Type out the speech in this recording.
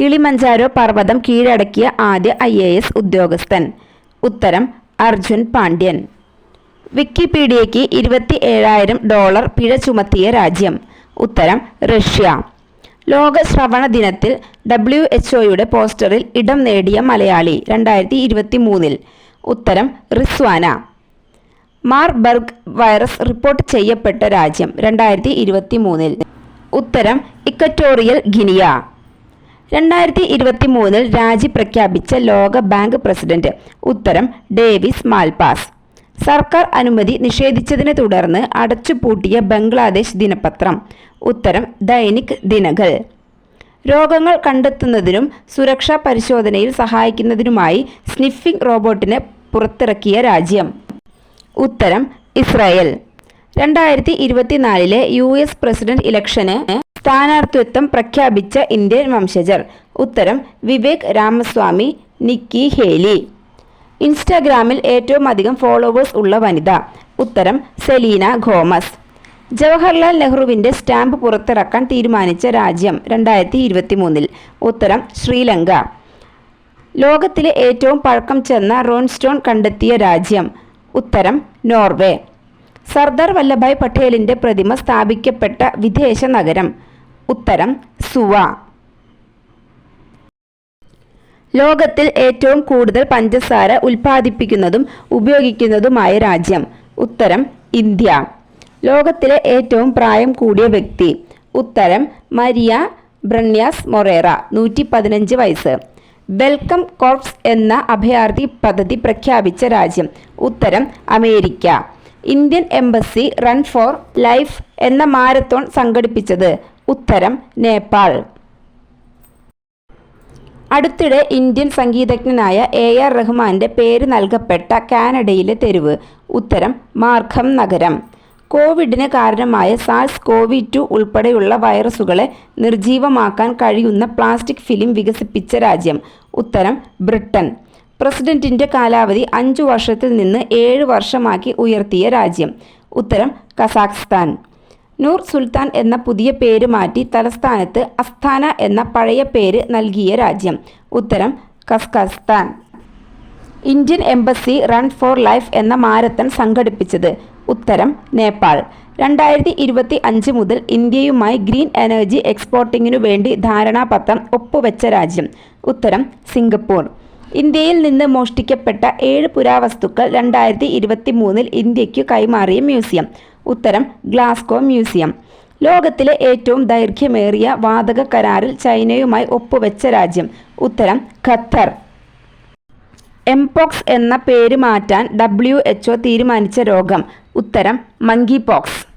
Kilimanjaro പർവതം കീഴടക്കിയ ആദ്യ I A S ഉദ്യോഗസ്ഥൻ. ഉത്തരം അർജുൻ പാണ്ഡ്യൻ. വിക്കിപീഡിയയ്ക്ക് ഇരുപത്തി ഏഴായിരം ഡോളർ പിഴ ചുമത്തിയ രാജ്യം. ഉത്തരം റഷ്യ. ലോക ശ്രവണ ദിനത്തിൽ ഡബ്ല്യു എച്ച് ഒയുടെ പോസ്റ്ററിൽ ഇടം നേടിയ മലയാളി രണ്ടായിരത്തി ഇരുപത്തി മൂന്നിൽ ഉത്തരം റിസ്വാന. മാർബർഗ് വൈറസ് റിപ്പോർട്ട് ചെയ്യപ്പെട്ട രാജ്യം രണ്ടായിരത്തി ഇരുപത്തി മൂന്നിൽ ഉത്തരം ഇക്കറ്റോറിയൽ ഗിനിയ. രണ്ടായിരത്തി ഇരുപത്തി മൂന്നിൽ രാജി പ്രഖ്യാപിച്ച ലോക ബാങ്ക് പ്രസിഡന്റ് ഉത്തരം ഡേവിസ് മാൽപാസ്. സർക്കാർ അനുമതി നിഷേധിച്ചതിനെ തുടർന്ന് അടച്ചുപൂട്ടിയ ബംഗ്ലാദേശ് ദിനപത്രം. ഉത്തരം ദൈനിക് ദിനകൾ രോഗങ്ങൾ കണ്ടെത്തുന്നതിനും സുരക്ഷാ പരിശോധനയിൽ സഹായിക്കുന്നതിനുമായി സ്നിഫിംഗ് റോബോട്ടിനെ പുറത്തിറക്കിയ രാജ്യം. ഉത്തരം ഇസ്രായേൽ. രണ്ടായിരത്തി ഇരുപത്തിനാലിലെ യു എസ് പ്രസിഡന്റ് ഇലക്ഷന് സ്ഥാനാർത്ഥിത്വം പ്രഖ്യാപിച്ച ഇന്ത്യൻ വംശജർ. ഉത്തരം വിവേക് രാമസ്വാമി നിക്കി ഹേലി. ഇൻസ്റ്റാഗ്രാമിൽ ഏറ്റവും അധികം ഫോളോവേഴ്സ് ഉള്ള വനിത. ഉത്തരം സെലീന ഗോമസ്. ജവഹർലാൽ നെഹ്റുവിന്റെ സ്റ്റാമ്പ് പുറത്തിറക്കാൻ തീരുമാനിച്ച രാജ്യം രണ്ടായിരത്തി ഇരുപത്തി മൂന്നിൽ ഉത്തരം ശ്രീലങ്ക. ലോകത്തിലെ ഏറ്റവും പഴക്കം ചെന്ന റോൺസ്റ്റോൺ കണ്ടെത്തിയ രാജ്യം. ഉത്തരം നോർവേ. സർദാർ വല്ലഭായ് പട്ടേലിന്റെ പ്രതിമ സ്ഥാപിക്കപ്പെട്ട വിദേശ നഗരം. ഉത്തരം സുവ. ലോകത്തിൽ ഏറ്റവും കൂടുതൽ പഞ്ചസാര ഉൽപ്പാദിപ്പിക്കുന്നതും ഉപയോഗിക്കുന്നതുമായ രാജ്യം. ഉത്തരം ഇന്ത്യ. ലോകത്തിലെ ഏറ്റവും പ്രായം കൂടിയ വ്യക്തി. ഉത്തരം മരിയ ബ്രണ്യാസ് മൊറേറ നൂറ്റി പതിനഞ്ച് വയസ്സ്. വെൽക്കം കോർപ്സ് എന്ന അഭയാർത്ഥി പദ്ധതി പ്രഖ്യാപിച്ച രാജ്യം. ഉത്തരം America. Indian embassy run for life എന്ന മാരത്തോൺ സംഘടിപ്പിച്ചത് ഉത്തരം നേപ്പാൾ. അടുത്തിടെ ഇന്ത്യൻ സംഗീതജ്ഞനായ എ ആർ റഹ്മാന്റെ പേര് നൽകപ്പെട്ട കാനഡയിലെ തെരുവ്. ഉത്തരം മാർഖം നഗരം. കോവിഡിന് കാരണമായ സാൾസ് കോവി ടു ഉൾപ്പെടെയുള്ള വൈറസുകളെ നിർജീവമാക്കാൻ കഴിയുന്ന പ്ലാസ്റ്റിക് ഫിലിം വികസിപ്പിച്ച രാജ്യം. ഉത്തരം ബ്രിട്ടൻ. പ്രസിഡന്റിന്റെ കാലാവധി അഞ്ചു വർഷത്തിൽ നിന്ന് ഏഴ് വർഷമാക്കി ഉയർത്തിയ രാജ്യം. ഉത്തരം കസാഖ്സ്ഥാൻ. നൂർ സുൽത്താൻ എന്ന പുതിയ പേര് മാറ്റി തലസ്ഥാനത്ത് അസ്ഥാന എന്ന പഴയ പേര് നൽകിയ രാജ്യം. ഉത്തരം Kazakhstan. Indian embassy run for life എന്ന മാരത്തൺ സംഘടിപ്പിച്ചത്. ഉത്തരം നേപ്പാൾ. രണ്ടായിരത്തി ഇരുപത്തി അഞ്ച് മുതൽ ഇന്ത്യയുമായി ഗ്രീൻ എനർജി എക്സ്പോർട്ടിങ്ങിനു വേണ്ടി ധാരണാപത്രം ഒപ്പുവെച്ച രാജ്യം. ഉത്തരം സിംഗപ്പൂർ. ഇന്ത്യയിൽ നിന്ന് മോഷ്ടിക്കപ്പെട്ട ഏഴ് പുരാവസ്തുക്കൾ രണ്ടായിരത്തി ഇരുപത്തി മൂന്നിൽ ഇന്ത്യയ്ക്കു കൈമാറിയ മ്യൂസിയം. ഉത്തരം ഗ്ലാസ്കോ മ്യൂസിയം. ലോകത്തിലെ ഏറ്റവും ദൈർഘ്യമേറിയ വാതക കരാറിൽ ചൈനയുമായി ഒപ്പുവെച്ച രാജ്യം. ഉത്തരം ഖത്തർ. എംപോക്സ് എന്ന പേര് മാറ്റാൻ ഡബ്ല്യു എച്ച്ഒ തീരുമാനിച്ച രോഗം. ഉത്തരം മങ്കി പോക്സ്